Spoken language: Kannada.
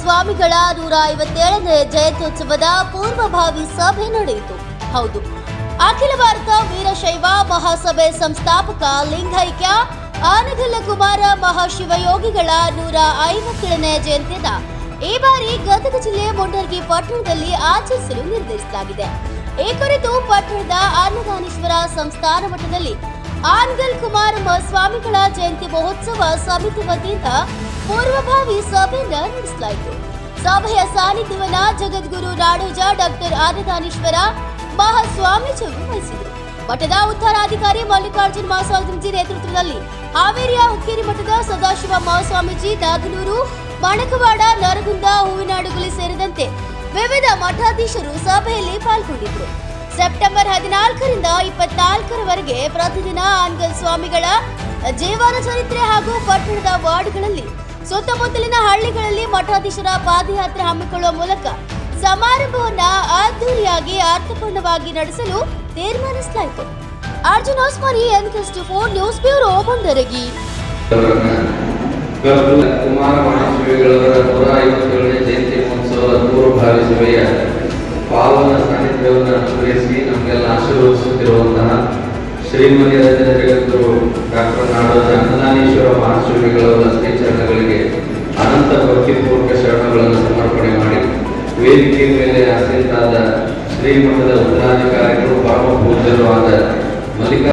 ಸ್ವಾಮಿಗಳ ನೂರ ಐವತ್ತೇಳನೇ ಜಯಂತ್ಯೋತ್ಸವದ ಪೂರ್ವಭಾವಿ ಸಭೆ ನಡೆಯಿತು. ಹೌದು. ಅಖಿಲ ಭಾರತ ವೀರಶೈವ ಮಹಾಸಭೆ ಸಂಸ್ಥಾಪಕ ಲಿಂಗೈಕ್ಯ ಆನಗಲ್ಲ ಕುಮಾರ ಮಹಾಶಿವಯೋಗಿಗಳ ನೂರ ಐವತ್ತೇಳನೇ ಜಯಂತಿಯನ್ನ ಈ ಬಾರಿ ಗದಗ ಜಿಲ್ಲೆ ಮುಂಡರ್ಗಿ ಪಟ್ಟಣದಲ್ಲಿ ಆಚರಿಸಲು ನಿರ್ಧರಿಸಲಾಗಿದೆ. ಈ ಕುರಿತು ಪಟ್ಟಣದ ಅನ್ನದಾನೇಶ್ವರ ಸಂಸ್ಥಾನ ಮಠದಲ್ಲಿ ಆನ್ಗಲ್ ಕುಮಾರ ಸ್ವಾಮಿಗಳ ಜಯಂತಿ ಮಹೋತ್ಸವ ಸಮಿತಿ ವತಿಯಿಂದ ಪೂರ್ವಭಾವಿ ಸಭೆಯನ್ನ ಸಭೆಯ ಸಾನ್ನಿಧ್ಯವನ್ನ ಜಗದ್ಗುರು ರಾಡೋಜ ಡಾಕ್ಟರ್ ಆದಿದಾನೇಶ್ವರ ಮಹಾಸ್ವಾಮೀಜಿಯವರು ವಹಿಸಿದರು ಮಠದ ಉತ್ತರಾಧಿಕಾರಿ ಮಲ್ಲಿಕಾರ್ಜುನ್ ಮಹಾಸ್ವಾಮೀಜಿ ನೇತೃತ್ವದಲ್ಲಿ ಹಾವೇರಿಯ ಹುಕ್ಕೇರಿ ಮಠದ ಸದಾಶಿವ ಮಹಾಸ್ವಾಮೀಜಿ ನಾಗನೂರು, ಮಣಕವಾಡ, ನರಗುಂದ, ಹೂವಿನಾಡುಗುಲಿ ಸೇರಿದಂತೆ ವಿವಿಧ ಮಠಾಧೀಶರು ಸಭೆಯಲ್ಲಿ ಪಾಲ್ಗೊಂಡಿದ್ದರು. ಸೆಪ್ಟೆಂಬರ್ ಹದಿನಾಲ್ಕರಿಂದ ಇಪ್ಪತ್ನಾಲ್ಕರವರೆಗೆ ಪ್ರತಿದಿನ ಆನ್ಗಲ್ ಸ್ವಾಮಿಗಳ ಜೀವನ ಚರಿತ್ರೆ ಹಾಗೂ ಪಟ್ಟಣದ ವಾರ್ಡ್ಗಳಲ್ಲಿ ಸುತ್ತಮುತ್ತಲಿನ ಹಳ್ಳಿಗಳಲ್ಲಿ ಮಠಾಧೀಶರ ಪಾದಯಾತ್ರೆ ಹಮ್ಮಿಕೊಳ್ಳುವ ಮೂಲಕ ಸಮಾರಂಭವನ್ನ ಅದ್ದೂರಿಯಾಗಿ ಅರ್ಥಪೂರ್ಣವಾಗಿ ನಡೆಸಲು ತೀರ್ಮಾನಿಸಲಾಯಿತು. ಅರ್ಜುನ್ ಓಸ್ಮಾನಿ ಎನ್ಕೆಸ್ಟ್ ಫೋರ್ ನ್ಯೂಸ್ ಬ್ಯೂರೋ ಬಂದರಗಿ. ಶ್ರೀಮಂದಿರ ಜಗದ್ಗುರು ಡಾಕ್ಟರ್ ನಾಡೋಜ ಅನ್ನದಾನೇಶ್ವರ ಭಕ್ತಿಪೂರ್ವಕ ಶರಣಗಳನ್ನು ಸಮರ್ಪಣೆ ಮಾಡಿ ವೇದಿಕೆಯ ಮೇಲೆ ಆಸೀನರಾದ ಶ್ರೀಮಠದ ಉತ್ತರಾಧಿಕಾರಿಗಳು